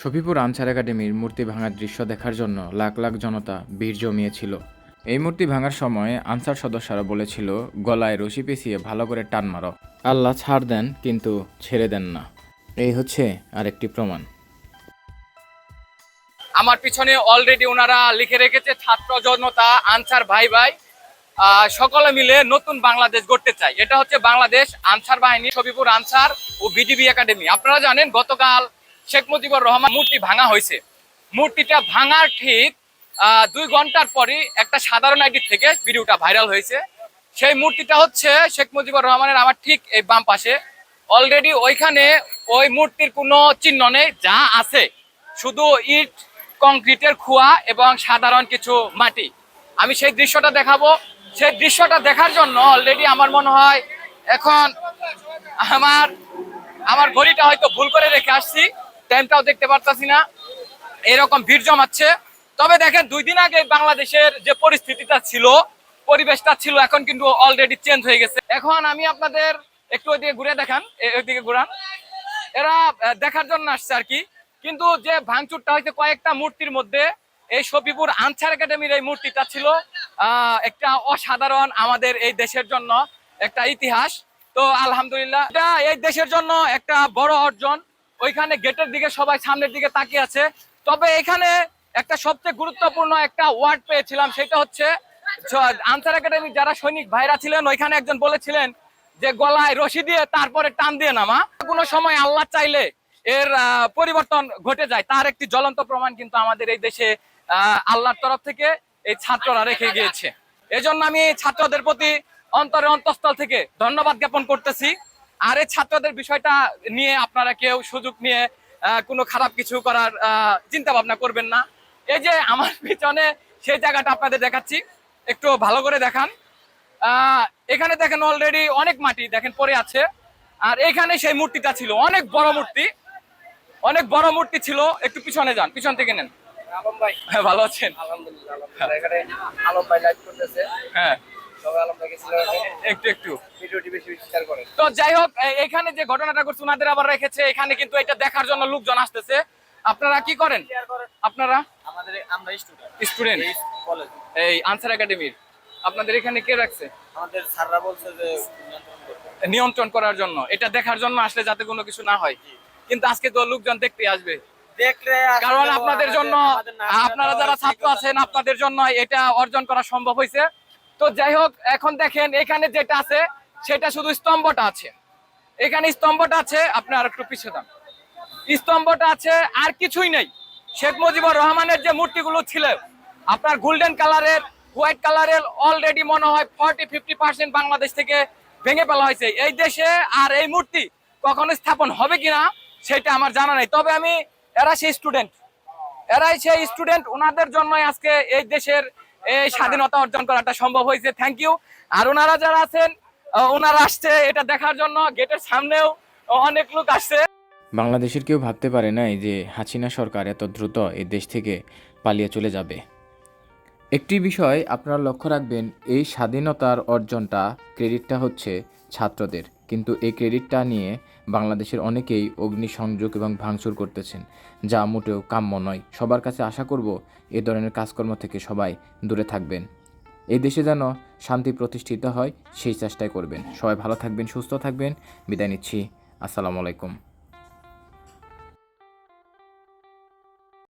Shafipur answer একাডেমির মূর্তি ভাঙার দৃশ্য দেখার জন্য লাখ লাখ জনতা ভিড় জমিয়েছিল। এই মূর্তি ভাঙার সময় আনসার সদস্যরা বলেছিল, গলায় রশি পেঁচিয়ে ভালো করে টান মারো। আল্লাহ ছাড় দেন, কিন্তু ছেড়ে দেন না। এই হচ্ছে আরেকটি প্রমাণ। আমার পিছনে অলরেডি ওনারা লিখে রেখেছে, ছাত্র জনতা, আনসার ভাই ভাই সকলে মিলে নতুন বাংলাদেশ গড়তে চাই। এটা হচ্ছে বাংলাদেশ আনসার বাহিনী সবিপুর আনসার ও বিডিবি একাডেমি। আপনারা জানেন, গতকাল শেখ মুজিবুর রহমান মূর্তি ভাঙা হয়েছে। মূর্তিটা ভাঙার ঠিক দুই ঘণ্টার পরই একটা সাধারণ আইডি থেকে ভিডিওটা ভাইরাল হয়েছে। সেই মূর্তিটা হচ্ছে শেখ মুজিবুর রহমানের আমার ঠিক এই বাম পাশে। অলরেডি ওইখানে ওই মূর্তির কোনো চিহ্ন নেই, যা আছে। শুধু ইট, কংক্রিটের খোয়া এবং সাধারণ কিছু মাটি। আমি সেই দৃশ্যটা দেখাবো। সেই দৃশ্যটা দেখার জন্য অলরেডি আমার মনে হয় এখন আমার আমার ঘড়িটা হয়তো ভুল করে রেখে আসছি। টাইমটাও দেখতে পারতাছি না। এরকম ভিড় জমাচ্ছে। তবে দেখেন, দুই দিন আগে বাংলাদেশের যে পরিস্থিতিটা ছিল, পরিবেশটা ছিল, এখন কিন্তু অলরেডি চেঞ্জ হয়ে গেছে। এখন আমি আপনাদের একটু ওইদিকে ঘুরে দেখান ওইদিকে ঘুরান। এরা দেখার জন্য আসছে আর কি। কিন্তু যে ভাঙচুরটা হয়েছে কয়েকটা মূর্তির মধ্যে, এই শফিপুর আনসার একাডেমির এই মূর্তিটা ছিল একটা অসাধারণ আমাদের এই দেশের জন্য একটা ইতিহাস। তো আলহামদুলিল্লাহ, এটা এই দেশের জন্য একটা বড় অর্জন। ওইখানে গেটের দিকে সবাই সামনের দিকে তাকিয়ে আছে। তবে এখানে একটা সবচেয়ে গুরুত্বপূর্ণ একটা ওয়ার্ড পেয়েছিলাম, সেটা হচ্ছে আনসার একাডেমির যারা সৈনিক ভাইরা ছিলেন, ওইখানে একজন বলেছিলেন যে গলায় রশি দিয়ে তারপরে টান দিয়ে নামা। কোনো সময় আল্লাহ চাইলে এর পরিবর্তন ঘটে যায়। তার একটি জ্বলন্ত প্রমাণ কিন্তু আমাদের এই দেশে আল্লাহর তরফ থেকে এই ছাত্ররা রেখে গিয়েছে। এজন্য আমি ছাত্রদের প্রতি অন্তরে অন্তঃস্থল থেকে ধন্যবাদ জ্ঞাপন করতেছি। আর এই ছাত্রদের বিষয়টা নিয়ে আপনারা কেউ সুযোগ নিয়ে কোনো খারাপ কিছু করার চিন্তা ভাবনা করবেন না। এই যে আমার পিছনে সেই জায়গাটা আপনাদের দেখাচ্ছি। একটু ভালো করে দেখান। এখানে দেখেন অলরেডি অনেক মাটি দেখেন পরে আছে। আর এখানে সেই মূর্তিটা ছিল অনেক বড় মূর্তি। অনেক বড় মূর্তি ছিল। একটু পিছনে যান পিছন থেকে নেন। ভাই। হ্যাঁ, ভালো আছেন? আলহামদুলিল্লাহ আলম ভাই লাইভ করতেছে। হ্যাঁ। একটু একটু ভিডিওটি বেশি বেশি শেয়ার করেন তো যাই হোক এখানে যে ঘটনাটা করছে ওনাদের আবার রেখেছে এখানে কিন্তু এটা দেখার জন্য লোকজন আসতেছে। আপনারা কি করেন? আপনারা? আমাদের আমরা স্টুডেন্ট স্টুডেন্ট কলেজ এই আনসার একাডেমির আপনাদের এখানে কে রাখছে? আমাদের স্যাররা বলছে যে নিয়ন্ত্রণ করার জন্য। এটা দেখার জন্য আসলে যাতে কোনো কিছু না হয়। কিন্তু আজকে তো লোকজন দেখতে আসবে। দেখলে কারণ আপনাদের জন্য আপনারা যারা ছাত্র আছেন আপনাদের জন্য এটা অর্জন করা সম্ভব হয়েছে। তো যাই হোক এখন দেখেন এখানে যেটা আছে সেটা শুধু স্তম্ভটা আছে। এখানে স্তম্ভটা আছে, আপনি আর একটু পিছিয়ে যান স্তম্ভটা আছে, আর কিছুই নেই। শেখ মুজিবুর রহমানের যে মূর্তিগুলো ছিল, আপনার গোল্ডেন কালারের হোয়াইট কালারের অলরেডি মনে হয় ফর্টি ফিফটি পার্সেন্ট বাংলাদেশ থেকে ভেঙে ফেলা হয়েছে। এই দেশে আর এই মূর্তি কখনো স্থাপন হবে কিনা, সেটা আমার জানা নেই। তবে আমি, এরা সেই স্টুডেন্ট এরাই সেই স্টুডেন্ট ওনাদের জন্য আজকে এই দেশের এই স্বাধীনতা অর্জন করাটা সম্ভব হয়েছে। থ্যাংক ইউ আর ওনারা যারা আছেন ওনারা আসছে, এটা দেখার জন্য গেটের সামনেও অনেক লোক আসছে। বাংলাদেশের কেউ ভাবতে পারে নাই যে হাসিনা সরকার এত দ্রুত এ দেশ থেকে পালিয়ে চলে যাবে। একটি বিষয় আপনারা লক্ষ্য রাখবেন, এই স্বাধীনতার অর্জনটা, ক্রেডিটটা হচ্ছে ছাত্রদের। কিন্তু এই ক্রেডিটটা নিয়ে বাংলাদেশের অনেকেই অগ্নিসংযোগ এবং ভাঙচুর করতেছেন, যা মোটেও কাম্য নয়। সবার কাছে আশা করব, এ ধরনের কাজকর্ম থেকে সবাই দূরে থাকবেন। এই দেশে যেন শান্তি প্রতিষ্ঠিত হয়, সেই চেষ্টাই করবেন। সবাই ভালো থাকবেন, সুস্থ থাকবেন। বিদায় নিচ্ছি। আসসালামু আলাইকুম।